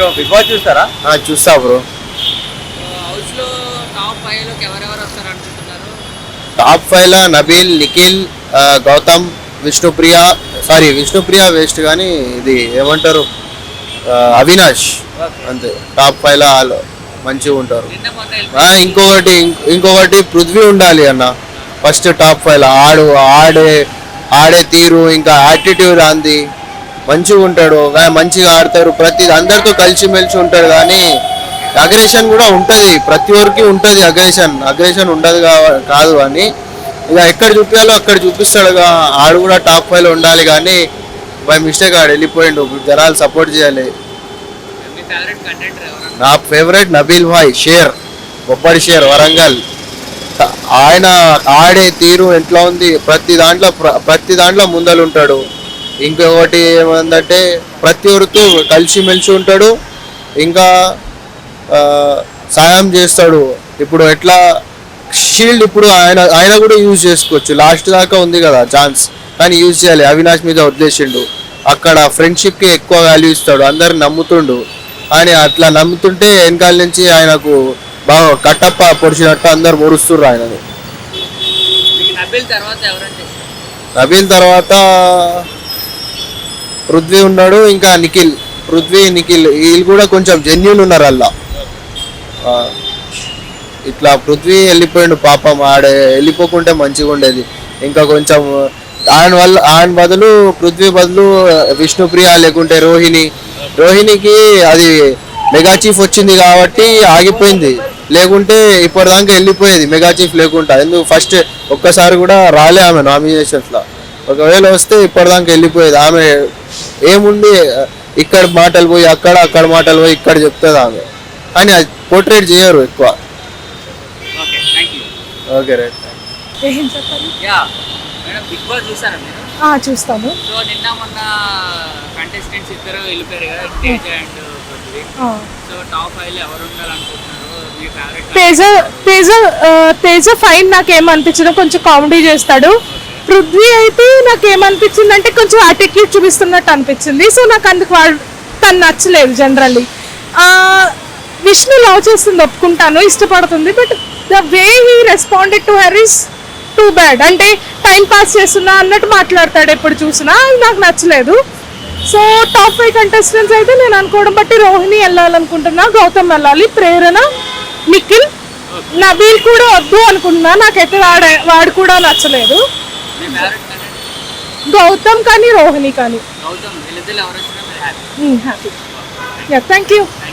Bro big boss చూస్తారా? ఆ, చూస్తా బ్రో. హౌస్లో టాప్ ఫైవ్లోకి ఎవరెవరు వస్తారు అనుకుంటున్నారు టాప్ ఫైవ్ లా నబీల్ నిఖిల్ గౌతమ్ విష్ణుప్రియ సారీ విష్ణుప్రియ వేస్ట్ కానీ ఇది ఏమంటారు? అవినాష్. అంతే. టాప్ ఫైవ్ లా వాళ్ళు మంచిగా ఉంటారు. ఇంకొకటి ఇంక్- ఇంకొకటి పృథ్వీ ఉండాలి అన్న. ఫస్ట్ టాప్ ఫైవ్ లా ఆడు ఆడే ఆడే తీరు ఇంకా యాటిట్యూడ్ అంది. మంచిగా ఉంటాడు మంచిగా ఆడతారు ప్రతి అందరితో కలిసిమెలిసి ఉంటాడు కానీ అగ్రెషన్ కూడా ఉంటుంది ప్రతి ఒక్కరికి ఉంటుంది అగ్రెషన్ అగ్రెషన్ ఉండదు కాదు అని ఇక ఎక్కడ చూపించాలో అక్కడ చూపిస్తాడు ఆడు కూడా టాప్ ఫైవ్లో ఉండాలి కానీ బై మిస్టేక్ ఆడు వెళ్ళిపోయిండు జనాలు సపోర్ట్ చేయాలి. నా ఫేవరెట్ నబీల్ భాయ్ షేర్ బొబ్బడి షేర్ వరంగల్. ఆయన ఆడే తీరు ఎట్లా ఉంది? ప్రతి దాంట్లో ప్ర- ప్రతి దాంట్లో ముందలు ఉంటాడు ఇంకొకటి ఏమందంటే ప్రతి ఒక్కరితో కలిసిమెలిసి ఉంటాడు. ఇంకా సాయం చేస్తాడు. ఇప్పుడు ఎట్లా షీల్డ్ ఇప్పుడు ఆయన ఆయన కూడా యూజ్ చేసుకోవచ్చు. లాస్ట్ దాకా ఉంది కదా ఛాన్స్ కానీ యూజ్ చేయాలి. అవినాష్ మీద వదిలేసిండు. అక్కడ ఫ్రెండ్షిప్కి ఎక్కువ వాల్యూ ఇస్తాడు. అందరు నమ్ముతుండు. అని అట్లా నమ్ముతుంటే వెనకాల నుంచి ఆయనకు బాగా కట్టప్ప పొడిచినట్టు అందరు మురుస్తుర్రు ఆయనని. మీకు నబిల్ తర్వాత ఎవరంటే ఇష్టం? నబీల్ తర్వాత పృథ్వీ ఉన్నాడు ఇంకా నిఖిల్ పృథ్వీ నిఖిల్ వీళ్ళు కూడా కొంచెం జెన్యున్ ఉన్నారు అల్లా. ఇట్లా పృథ్వీ వెళ్ళిపోయిండు పాపం ఆడే వెళ్ళిపోకుంటే మంచిగా ఉండేది. ఇంకా కొంచెం ఆయన వల్ల ఆయన బదులు పృథ్వీ బదులు విష్ణుప్రియ లేకుంటే రోహిణి. రోహిణికి అది మెగా చీఫ్ వచ్చింది కాబట్టి ఆగిపోయింది. లేకుంటే ఇప్పటిదాకా వెళ్ళిపోయేది మెగా చీఫ్ లేకుండా. ఎందుకు ఫస్ట్ ఒక్కసారి కూడా రాలే ఆమె నామినేషన్స్లో ఒకవేళ వస్తే ఇప్పటిదాకా వెళ్ళిపోయేది. ఆమె ఏముంది? ఇక్కడ మాటలు పోయి అక్కడ అక్కడ మాటలు పోయి ఇక్కడ చెప్తుంది ఆమె కానీ అది పోర్ట్రేట్ చేయరు ఎక్కువ. Okay right. ఏం చెప్పాలి యా మేడం బిగ్ బాస్ చూసారా మీరు? ఆ, చూస్తాను. సో నిన్న మొన్న కంటెస్టెంట్స్ ఇద్దరు వెళ్ళిపోయారు కదా తేజ అండ్. సో టాప్ ఫైవ్లో ఎవరు ఉండాలనుకుంటున్నారు? మీ ఫేవరెట్ తేజ తేజ తేజ ఫైన్ నాకు ఏమనిపించదు కొంచెం కామెడీ చేస్తాడు. పృథ్వీ అయితే నాకు ఏమనిపించింది అంటే కొంచెం యాటిట్యూడ్ చూపిస్తున్నట్టు అనిపించింది. సో నాకు అందుకు వాడు తను నచ్చలేదు జనరల్లీ విష్ణు లవ్ చేస్తుంది ఒప్పుకుంటాను ఇష్టపడుతుంది but the way he responded to her is too bad అంటే టైం పాస్ చేస్తున్నా అన్నట్టు మాట్లాడతాడు ఎప్పుడు చూసినా అది నాకు నచ్చలేదు. సో టాప్ ఫైవ్ కంటెస్టెంట్స్ అయితే నేను అనుకోవడం బట్టి రోహిణి వెళ్ళాలనుకుంటున్నా గౌతమ్ వెళ్ళాలి ప్రేరణ నిఖిల్ నబీల్ కూడా వద్దు అనుకుంటున్నా నాకైతే వాడ వాడు కూడా నచ్చలేదు. గౌతమ్ కానీ రోహిణి కానీ. Happy yeah thank you